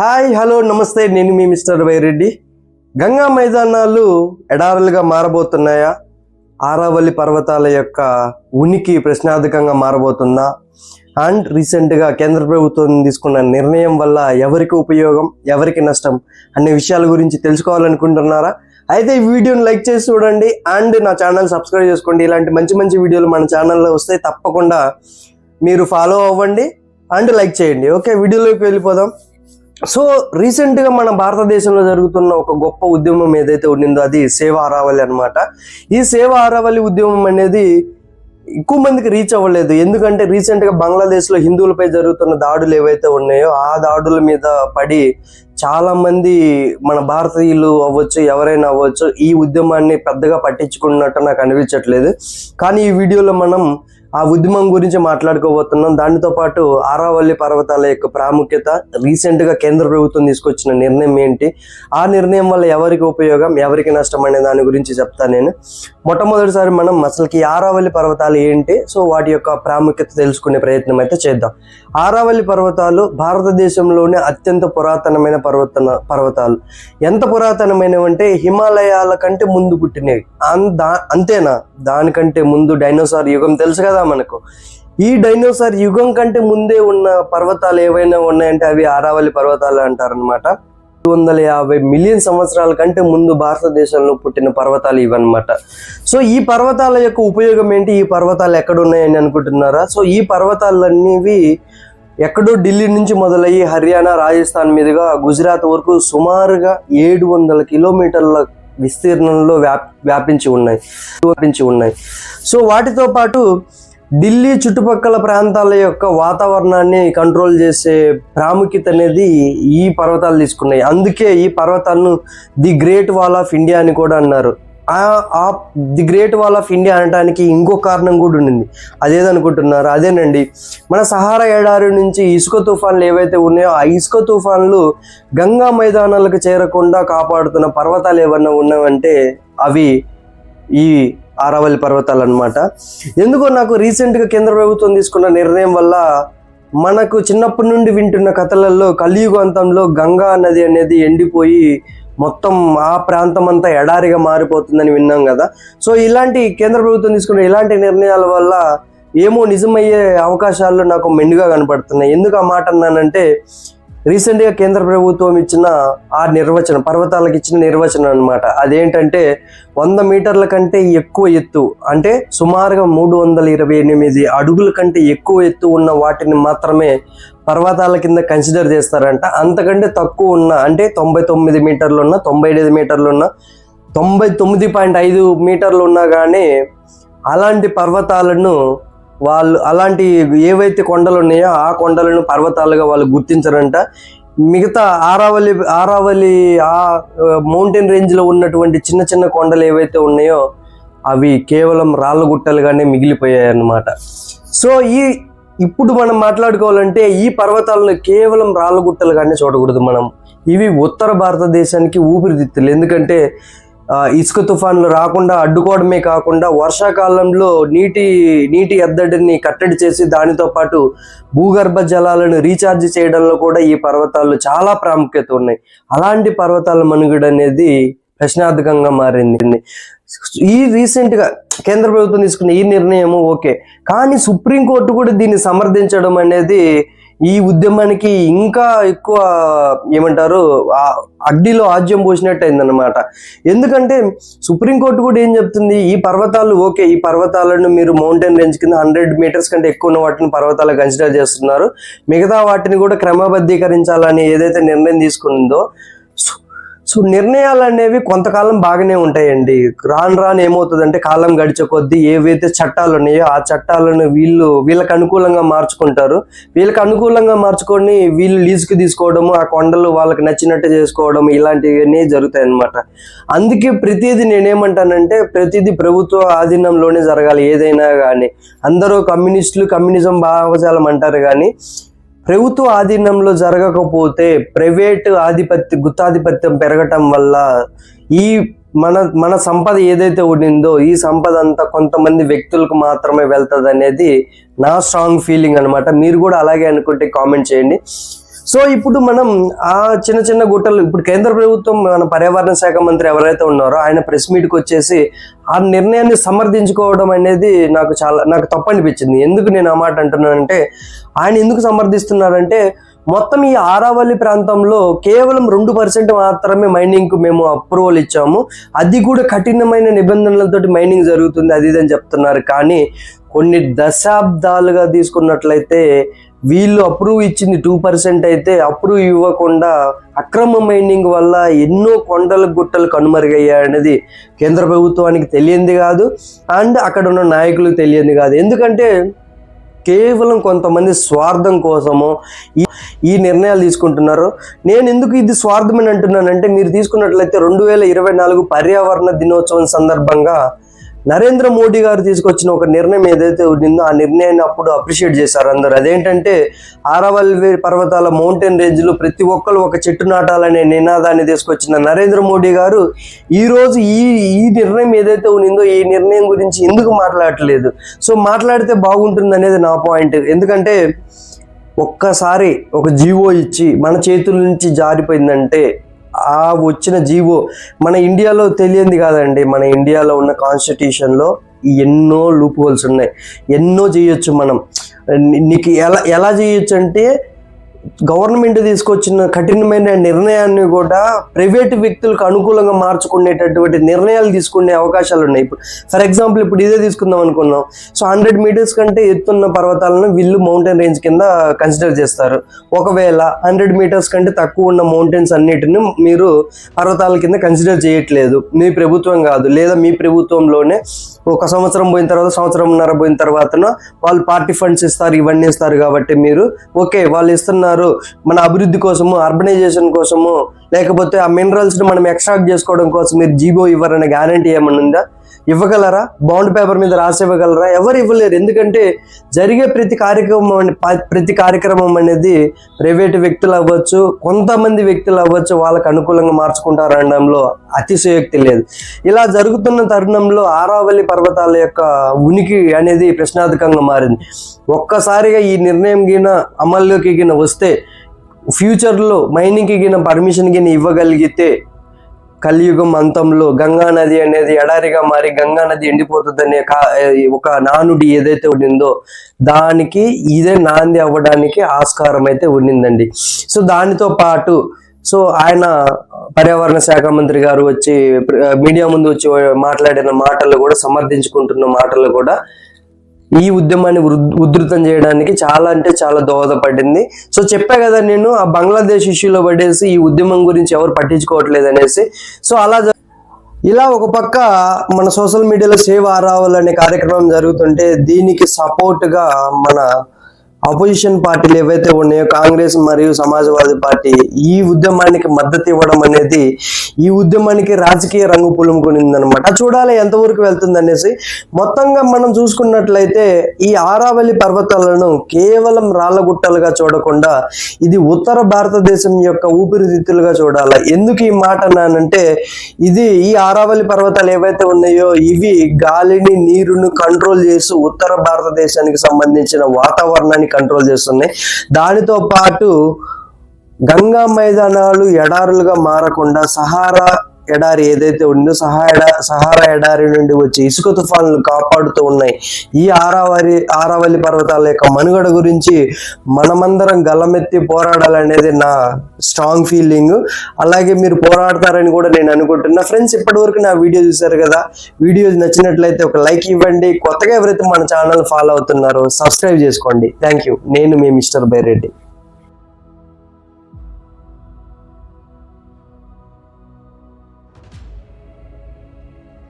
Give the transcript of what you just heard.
Hi hello నమస్తే. నేను మీ మిస్టర్ వైరెడ్డి. గంగా మైదానాలు ఎడారులుగా మారబోతున్నాయా? ఆరావల్లి పర్వతాల యొక్క ఉనికి ప్రశ్నార్థకంగా మారబోతుందా? అండ్ రీసెంట్గా కేంద్ర ప్రభుత్వం తీసుకున్న నిర్ణయం వల్ల ఎవరికి ఉపయోగం ఎవరికి నష్టం అనే విషయాల గురించి తెలుసుకోవాలనుకుంటున్నారా? అయితే ఈ వీడియోని లైక్ చేసి చూడండి. అండ్ నా ఛానల్ సబ్స్క్రైబ్ చేసుకోండి. ఇలాంటి మంచి మంచి వీడియోలు మన ఛానల్లో వస్తే తప్పకుండా మీరు ఫాలో అవ్వండి. అండ్ లైక్ చేయండి. ఓకే వీడియోలోకి వెళ్ళిపోదాం. సో రీసెంట్గా మన భారతదేశంలో జరుగుతున్న ఒక గొప్ప ఉద్యమం ఏదైతే ఉండిందో అది సేవ అరావలి అనమాట ఈ సేవ అరావలి ఉద్యమం అనేది ఎక్కువ మందికి రీచ్ అవ్వలేదు. ఎందుకంటే రీసెంట్గా బంగ్లాదేశ్లో హిందువులపై జరుగుతున్న దాడులు ఏవైతే ఉన్నాయో ఆ దాడుల మీద పడి చాలా మంది మన భారతీయులు అవ్వచ్చు ఎవరైనా అవ్వచ్చు ఈ ఉద్యమాన్ని పెద్దగా పట్టించుకున్నట్టు నాకు అనిపించట్లేదు. కానీ ఈ వీడియోలో మనం ఆ ఉద్యమం గురించి మాట్లాడుకోబోతున్నాం. దానితో పాటు ఆరావల్లి పర్వతాల యొక్క ప్రాముఖ్యత రీసెంట్గా కేంద్ర ప్రభుత్వం తీసుకొచ్చిన నిర్ణయం ఏంటి? ఆ నిర్ణయం వల్ల ఎవరికి ఉపయోగం ఎవరికి నష్టం అనే దాని గురించి చెప్తాను నేను. మొట్టమొదటిసారి మనం అసలుకి ఆరావల్లి పర్వతాలు ఏంటి? సో వాటి యొక్క ప్రాముఖ్యత తెలుసుకునే ప్రయత్నం అయితే చేద్దాం. ఆరావల్లి పర్వతాలు భారతదేశంలోనే అత్యంత పురాతనమైన పర్వతన పర్వతాలు. ఎంత పురాతనమైనవి అంటే హిమాలయాల కంటే ముందు పుట్టినవి. దా- అంతేనా? దానికంటే ముందు డైనోసార్ యుగం తెలుసు కదా. మనకు. ఈ డైనోసార్ యుగం కంటే ముందే ఉన్న పర్వతాలు ఏవైనా ఉన్నాయంటే అవి ఆరావళి పర్వతాలు అంటారనమాట రెండు వందల యాభై మిలియన్ సంవత్సరాల కంటే ముందు భారతదేశంలో పుట్టిన పర్వతాలు ఇవన్నమాట. సో ఈ పర్వతాల యొక్క ఉపయోగం ఏంటి? ఈ పర్వతాలు ఎక్కడ ఉన్నాయని అనుకుంటున్నారా? సో ఈ పర్వతాలన్నీవి ఎక్కడో ఢిల్లీ నుంచి మొదలయ్యి హర్యానా రాజస్థాన్ మీదుగా గుజరాత్ వరకు సుమారుగా ఏడు వందల కిలోమీటర్ల విస్తీర్ణంలో వ్యాప్ వ్యాపించి ఉన్నాయి. వ్యాపించి ఉన్నాయి. సో వాటితో పాటు ఢిల్లీ చుట్టుపక్కల ప్రాంతాల యొక్క వాతావరణాన్ని కంట్రోల్ చేసే ప్రాముఖ్యత అనేది ఈ పర్వతాలు తీసుకున్నాయి. అందుకే ఈ పర్వతాలను the great wall of India అని కూడా అన్నారు. ఆ- the great wall of India అనడానికి ఇంకో కారణం కూడా ఉండింది. అదేదనుకుంటున్నారు? అదేనండి. మన సహారా ఎడారి నుంచి ఇసుక తుఫాన్లు ఏవైతే ఉన్నాయో ఆ ఇసుక తుఫాన్లు గంగా మైదానాలకు చేరకుండా కాపాడుతున్న పర్వతాలు ఏమన్నా ఉన్నావంటే అవి ఈ ఆరావళి పర్వతాలు అన్నమాట. ఎందుకో నాకు రీసెంట్గా కేంద్ర ప్రభుత్వం తీసుకున్న నిర్ణయం వల్ల మనకు చిన్నప్పటి నుండి వింటున్న కథలలో కలియుగ అంతంలో గంగా నది అనేది ఎండిపోయి మొత్తం ఆ ప్రాంతం అంతా ఎడారిగా మారిపోతుందని విన్నాం కదా. సో ఇలాంటి కేంద్ర ప్రభుత్వం తీసుకున్న ఇలాంటి నిర్ణయాల వల్ల ఏమో నిజమయ్యే అవకాశాలు నాకు మెండుగా కనపడుతున్నాయి. ఎందుకు ఆ మాట అన్నానంటే రీసెంట్గా కేంద్ర ప్రభుత్వం ఇచ్చిన ఆ నిర్వచనం పర్వతాలకు ఇచ్చిన నిర్వచనం అనమాట అదేంటంటే వంద మీటర్ల కంటే ఎక్కువ ఎత్తు అంటే సుమారుగా మూడు వందల ఇరవై ఎనిమిది అడుగుల కంటే ఎక్కువ ఎత్తు ఉన్న వాటిని మాత్రమే పర్వతాల కింద కన్సిడర్ చేస్తారంట. అంతకంటే తక్కువ ఉన్న అంటే తొంభై తొమ్మిది మీటర్లు ఉన్న తొంభై ఐదు మీటర్లు ఉన్న తొంభై తొమ్మిది పాయింట్ ఐదు మీటర్లు ఉన్నా కానీ అలాంటి పర్వతాలను వాళ్ళు అలాంటి ఏవైతే కొండలు ఉన్నాయో ఆ కొండలను పర్వతాలుగా వాళ్ళు గుర్తించరంట. మిగతా ఆరావళి ఆరావళి ఆ మౌంటైన్ రేంజ్లో ఉన్నటువంటి చిన్న చిన్న కొండలు ఏవైతే ఉన్నాయో అవి కేవలం రాళ్ళ గుట్టలుగానే మిగిలిపోయాయి అన్నమాట సో ఈ ఇప్పుడు మనం మాట్లాడుకోవాలంటే ఈ పర్వతాలను కేవలం రాళ్ళ గుట్టలుగానే చూడకూడదు మనం. ఇవి ఉత్తర భారతదేశానికి ఊపిరితిత్తులు. ఎందుకంటే ఇసుక తుఫాన్లు రాకుండా అడ్డుకోవడమే కాకుండా వర్షాకాలంలో నీటి నీటి ఎద్దడిని కట్టడి చేసి దానితో పాటు భూగర్భ జలాలను రీఛార్జ్ చేయడంలో కూడా ఈ పర్వతాలు చాలా ప్రాముఖ్యత ఉన్నాయి. అలాంటి పర్వతాల మనుగడ అనేది ప్రశ్నార్థకంగా మారింది. ఈ రీసెంట్గా కేంద్ర ప్రభుత్వం తీసుకున్న ఈ నిర్ణయం ఓకే. కానీ సుప్రీంకోర్టు కూడా దీన్ని సమర్థించడం అనేది ఈ ఉద్యమానికి ఇంకా ఎక్కువ ఏమంటారు ఆ అగ్నిలో ఆజ్యం పోసినట్టు అయిందనమాట ఎందుకంటే సుప్రీంకోర్టు కూడా ఏం చెప్తుంది ఈ పర్వతాలు ఓకే ఈ పర్వతాలను మీరు మౌంటైన్ రేంజ్ కింద హండ్రెడ్ మీటర్స్ కంటే ఎక్కువ ఉన్న వాటిని పర్వతాలు కన్సిడర్ చేస్తున్నారు. మిగతా వాటిని కూడా క్రమబద్ధీకరించాలని ఏదైతే నిర్ణయం తీసుకుందో సో- నిర్ణయాలు అనేవి కొంతకాలం బాగానే ఉంటాయండి. రాను రాను ఏమవుతుందంటే కాలం గడిచే కొద్దీ ఏవైతే చట్టాలు ఉన్నాయో ఆ చట్టాలను వీళ్ళు వీళ్ళకి అనుకూలంగా మార్చుకుంటారు. వీళ్ళకి అనుకూలంగా మార్చుకొని వీళ్ళు లీజుకి తీసుకోవడము ఆ కొండలు వాళ్ళకి నచ్చినట్టు చేసుకోవడం ఇలాంటివన్నీ జరుగుతాయి అన్నమాట అందుకే ప్రతిదీ నేనేమంటానంటే ప్రతిదీ ప్రభుత్వ ఆధీనంలోనే జరగాలి ఏదైనా కానీ అందరూ కమ్యూనిస్టులు కమ్యూనిజం భావజాలం అంటారు కానీ ప్రభుత్వ ఆధీనంలో జరగకపోతే ప్రైవేట్ ఆధిపత్య గుత్తాధిపత్యం పెరగటం వల్ల ఈ మన మన సంపద ఏదైతే ఉండిందో ఈ సంపద అంతా కొంతమంది వ్యక్తులకు మాత్రమే వెళ్తుంది అనేది నా స్ట్రాంగ్ ఫీలింగ్ అనమాట మీరు కూడా అలాగే అనుకుంటే కామెంట్ చేయండి. సో ఇప్పుడు మనం ఆ చిన్న చిన్న గుట్టలు ఇప్పుడు కేంద్ర ప్రభుత్వం మన పర్యావరణ శాఖ మంత్రి ఎవరైతే ఉన్నారో ఆయన ప్రెస్ మీట్కి వచ్చేసి ఆ నిర్ణయాన్ని సమర్థించుకోవడం అనేది నాకు చాలా నాకు తప్పు అనిపించింది. ఎందుకు నేను ఆ మాట అంటున్నానంటే ఆయన ఎందుకు సమర్థిస్తున్నారంటే మొత్తం ఈ ఆరావల్లి ప్రాంతంలో కేవలం రెండు పర్సెంట్ మాత్రమే మైనింగ్కు మేము అప్రూవల్ ఇచ్చాము. అది కూడా కఠినమైన నిబంధనలతోటి మైనింగ్ జరుగుతుంది అది ఇది అని చెప్తున్నారు. కానీ కొన్ని దశాబ్దాలుగా తీసుకున్నట్లయితే వీళ్ళు అప్రూవ్ ఇచ్చింది టూ పర్సెంట్ అయితే అప్రూవ్ ఇవ్వకుండా అక్రమ మైనింగ్ వల్ల ఎన్నో కొండలు గుట్టలు కనుమరుగయ్యాయనేది కేంద్ర ప్రభుత్వానికి తెలియంది కాదు. అండ్ అక్కడ ఉన్న నాయకులకు తెలియంది కాదు. ఎందుకంటే కేవలం కొంతమంది స్వార్థం కోసము ఈ ఈ నిర్ణయాలు తీసుకుంటున్నారు. నేను ఎందుకు ఇది స్వార్థమని అంటున్నానంటే మీరు తీసుకున్నట్లయితే రెండు వేల ఇరవై నాలుగు పర్యావరణ దినోత్సవం సందర్భంగా నరేంద్ర మోడీ గారు తీసుకొచ్చిన ఒక నిర్ణయం ఏదైతే ఉండిందో ఆ నిర్ణయాన్ని అప్పుడు అప్రిషియేట్ చేశారు అందరు. అదేంటంటే ఆరవల్లి పర్వతాల మౌంటైన్ రేంజ్లో ప్రతి ఒక్కరు ఒక చెట్టు నాటాలనే నినాదాన్ని తీసుకొచ్చిన నరేంద్ర మోడీ గారు ఈరోజు ఈ ఈ నిర్ణయం ఏదైతే ఉండిందో ఈ నిర్ణయం గురించి ఎందుకు మాట్లాడట్లేదు? సో మాట్లాడితే బాగుంటుంది అనేది నా పాయింట్ ఎందుకంటే ఒక్కసారి ఒక జీవో ఇచ్చి మన చేతుల నుంచి జారిపోయిందంటే ఆ వచ్చిన జీవో మన ఇండియాలో తెలియంది కాదండి. మన ఇండియాలో ఉన్న కాన్స్టిట్యూషన్లో ఎన్నో లూప్ హోల్స్ ఉన్నాయి. ఎన్నో చేయొచ్చు మనం. నీకు ఎలా ఎలా చేయొచ్చు అంటే గవర్నమెంట్ తీసుకొచ్చిన కఠినమైన నిర్ణయాన్ని కూడా ప్రైవేట్ వ్యక్తులకు అనుకూలంగా మార్చుకునేటటువంటి నిర్ణయాలు తీసుకునే అవకాశాలు ఉన్నాయి. ఇప్పుడు ఫర్ ఎగ్జాంపుల్ ఇప్పుడు ఇదే తీసుకుందాం అనుకున్నాం. సో హండ్రెడ్ మీటర్స్ కంటే ఎత్తున్న పర్వతాలను వీళ్ళు మౌంటైన్ రేంజ్ కింద కన్సిడర్ చేస్తారు. ఒకవేళ హండ్రెడ్ మీటర్స్ కంటే తక్కువ ఉన్న మౌంటైన్స్ అన్నిటిని మీరు పర్వతాల కింద కన్సిడర్ చేయట్లేదు. మీ ప్రభుత్వం కాదు. లేదా మీ ప్రభుత్వంలోనే ఒక సంవత్సరం పోయిన తర్వాత సంవత్సరంన్నర పోయిన తర్వాత వాళ్ళు పార్టీ ఫండ్స్ ఇస్తారు ఇవన్నీ ఇస్తారు కాబట్టి మీరు ఓకే వాళ్ళు ఇస్తున్నారు మన అభివృద్ధి కోసము అర్బనైజేషన్ కోసము లేకపోతే ఆ మినరల్స్ని మనం ఎక్స్ట్రాక్ట్ చేసుకోవడం కోసం మీరు జీబో ఇవ్వరనే గ్యారంటీ ఏమన్నా ఉందా? ఇవ్వగలరా? బాండ్ పేపర్ మీద రాసి ఇవ్వగలరా? ఎవరు ఇవ్వలేరు. ఎందుకంటే జరిగే ప్రతి కార్యక్రమం ప్రతి కార్యక్రమం అనేది ప్రైవేట్ వ్యక్తులు అవ్వచ్చు కొంతమంది వ్యక్తులు అవ్వచ్చు వాళ్ళకు అనుకూలంగా మార్చుకుంటారు అనడంలో అతిశయోక్తి లేదు. ఇలా జరుగుతున్న తరుణంలో ఆరావళి పర్వతాల యొక్క ఉనికి అనేది ప్రశ్నార్థకంగా మారింది. ఒక్కసారిగా ఈ నిర్ణయం గిన అమల్లోకి గిన వస్తే ఫ్యూచర్లో మైనింగ్కి గిన పర్మిషన్ గిన ఇవ్వగలిగితే కలియుగం అంతంలో గంగా నది అనేది ఎడారిగా మారి గంగా నది ఎండిపోతుందనే కా- ఒక నానుడి ఏదైతే ఉండిందో దానికి ఇదే నాంది అవ్వడానికి ఆస్కారం అయితే ఉండిందండి. సో దానితో పాటు సో ఆయన పర్యావరణ శాఖ మంత్రి గారు వచ్చి మీడియా ముందు వచ్చి మాట్లాడిన మాటలు కూడా సమర్థించుకుంటున్న మాటలు కూడా ఈ ఉద్యమాన్ని ఉధృతం చేయడానికి చాలా అంటే చాలా దోహదపడింది. సో చెప్పా కదా నేను ఆ బంగ్లాదేశ్ ఇష్యూలో పడేసి ఈ ఉద్యమం గురించి ఎవరు పట్టించుకోవట్లేదు అనేసి. సో అలా ఇలా ఒక పక్క మన సోషల్ మీడియాలో సేవ్ ఆరావల్ అనే కార్యక్రమం జరుగుతుంటే దీనికి సపోర్ట్గా మన అపోజిషన్ పార్టీలు ఏవైతే ఉన్నాయో కాంగ్రెస్ మరియు సమాజవాది పార్టీ ఈ ఉద్యమానికి మద్దతు ఇవ్వడం అనేది ఈ ఉద్యమానికి రాజకీయ రంగు పులుముకునిందనమాట చూడాలి ఎంతవరకు వెళ్తుంది అనేసి. మొత్తంగా మనం చూసుకున్నట్లయితే ఈ ఆరావళి పర్వతాలను కేవలం రాళ్ళగుట్టలుగా చూడకుండా ఇది ఉత్తర భారతదేశం యొక్క ఊపిరితిత్తులుగా చూడాలి. ఎందుకు ఈ మాట అన్నానంటే ఇది ఈ ఆరావళి పర్వతాలు ఏవైతే ఉన్నాయో ఇవి గాలిని నీరును కంట్రోల్ చేస్తూ ఉత్తర భారతదేశానికి సంబంధించిన వాతావరణానికి కంట్రోల్ చేస్తున్నాయి. దానితో పాటు గంగా మైదానాలు ఎడారులుగా మారకుండా సహారా ఎడారి ఏదైతే ఉందో సహారా సహారా ఎడారి నుండి వచ్చే ఇసుక తుఫాన్లు కాపాడుతూ ఉన్నాయి. ఈ ఆరావరి ఆరావలి పర్వతాల యొక్క మనుగడ గురించి మనమందరం గలమెత్తి పోరాడాలనేది నా స్ట్రాంగ్ ఫీలింగ్. అలాగే మీరు పోరాడతారని కూడా నేను అనుకుంటున్నా. ఫ్రెండ్స్ ఇప్పటివరకు నా వీడియో చూశారు కదా? వీడియో నచ్చినట్లయితే ఒక లైక్ ఇవ్వండి. కొత్తగా ఎవరైతే మన ఛానల్ ఫాలో అవుతున్నారో సబ్స్క్రైబ్ చేసుకోండి. థ్యాంక్ యూ నేను మీ మిస్టర్ బైరెడ్డి.